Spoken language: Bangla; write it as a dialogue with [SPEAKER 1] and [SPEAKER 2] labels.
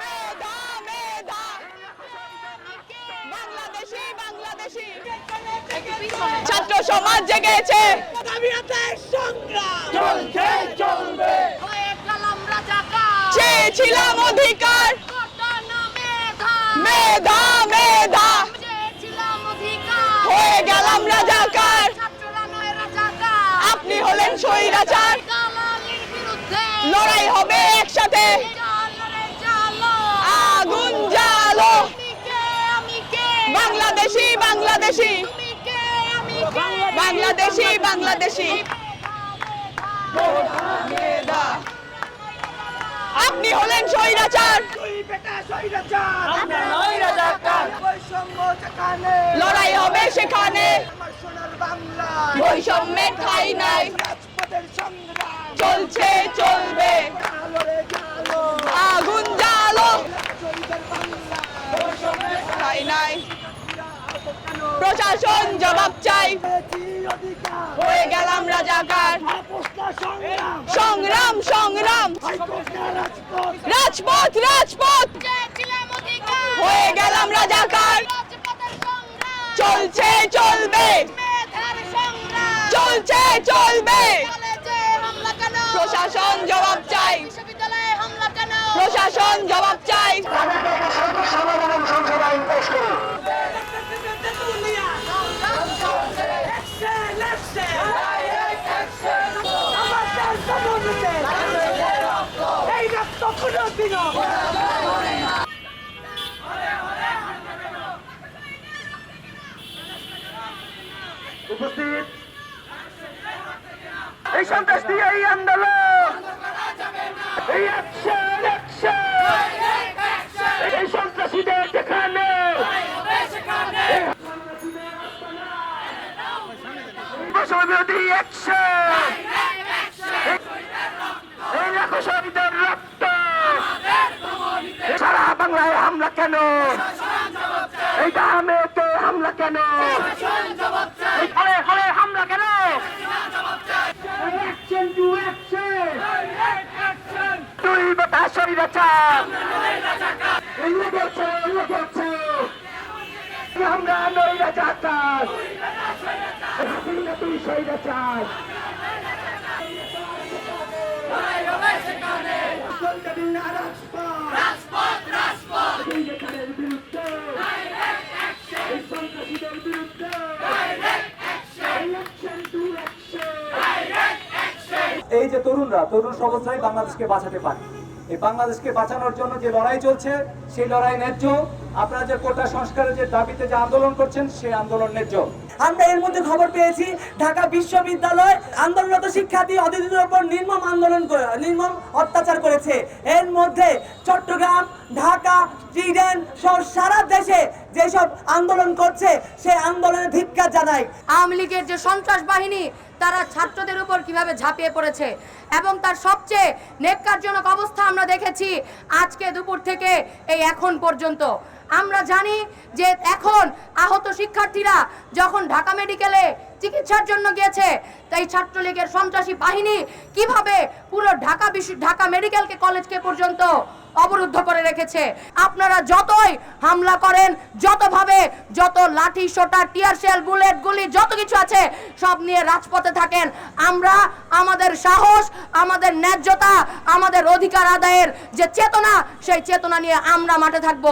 [SPEAKER 1] মেধা মেধা। বাংলাদেশি বাংলাদেশি। ছাত্র সমাজ জেগেছে।
[SPEAKER 2] চলছে চলবে।
[SPEAKER 1] চেয়েছিলাম অধিকার।
[SPEAKER 3] মেধা
[SPEAKER 1] মেধা। হয়ে গেলাম রাজাকার। আপনি হলেন স্বৈরাচার।
[SPEAKER 3] বিরুদ্ধে
[SPEAKER 1] লড়াই হবে একসাথে। বাংলাদেশি। বাংলাদেশি বাংলাদেশি। আপনি হলেন স্বৈরাচার। লড়াই হবে সেখানে। বৈষম্যের ঠাই নাই। চলছে চলবে। প্রশাসন জবাব চাই। হয়ে গেলাম রাজাকার।
[SPEAKER 2] সংগ্রাম
[SPEAKER 1] সংগ্রাম।
[SPEAKER 2] রাজপথ
[SPEAKER 1] রাজপথ। হয়ে গেলাম রাজাকার। চলছে, চলবে। চলছে, চলবে। প্রশাসন জবাব চাই। প্রশাসন জবাব চাই।
[SPEAKER 2] কোনো দিনও উপস্থিত। এই সন্ত্রাস দিয়ে এই আন্দোলন এই অ্যাকশন রাখো শহীদের রক্ত। সারা বাংলায় হামলা কেন? এই দামেতে হামলা কেন? হলে হলে হামলা কেন? অ্যাকশন টু অ্যাকশন তুই আমরা নই রাজাকার হাসিনা তুই না রাজপথ এই বিরুদ্ধে। সন্ত্রাসীদের বিরুদ্ধে।
[SPEAKER 4] যে তরুণরা তরুণ সবস্থায় বাংলাদেশকে বাঁচাতে পারে। এই বাংলাদেশকে বাঁচানোর জন্য যে লড়াই চলছে সেই লড়াই ন্যায্য। আপনারা যে কোটা সংস্কারের যে দাবিতে যে আন্দোলন করছেন সেই আন্দোলন ন্যায্য।
[SPEAKER 5] আমরা এর মধ্যে খবর পেয়েছি ঢাকা বিশ্ববিদ্যালয় আন্দোলনরত শিক্ষার্থী অতিথিদের উপর নির্মম আন্দোলন নির্মম অত্যাচার করেছে। এর মধ্যে চট্টগ্রাম ঢাকা সুইডেন সহ সারা দেশে যেসব আন্দোলন করছে সেই আন্দোলনে ধিক্কার জানাই।
[SPEAKER 6] আওয়ামী লীগের যে সন্ত্রাস বাহিনী তারা ছাত্রদের উপর কীভাবে ঝাঁপিয়ে পড়েছে এবং তার সবচেয়ে নেককারজনক অবস্থা আমরা দেখেছি আজকে দুপুর থেকে এই এখন পর্যন্ত। আমরা জানি যে এখন আহত শিক্ষার্থীরা যখন ঢাকা মেডিকেলে চিকিৎসার জন্য গিয়েছে, তাই ছাত্রলীগের সন্ত্রাসী বাহিনী কীভাবে পুরো ঢাকা বিশ্ব ঢাকা মেডিকেলকে কলেজকে পর্যন্ত অবরুদ্ধ করে রেখেছে? আপনারা যতই হামলা করেন, যতভাবে যত লাঠি, সোটা, টিয়ার শেল, বুলেট, গুলি, যত কিছু আছে, সব নিয়ে রাজপথে থাকেন। আমরা আমাদের সাহস, আমাদের ন্যায্যতা, আমাদের অধিকার আদায়ের যে চেতনা, সেই চেতনা নিয়ে আমরা মাঠে থাকব।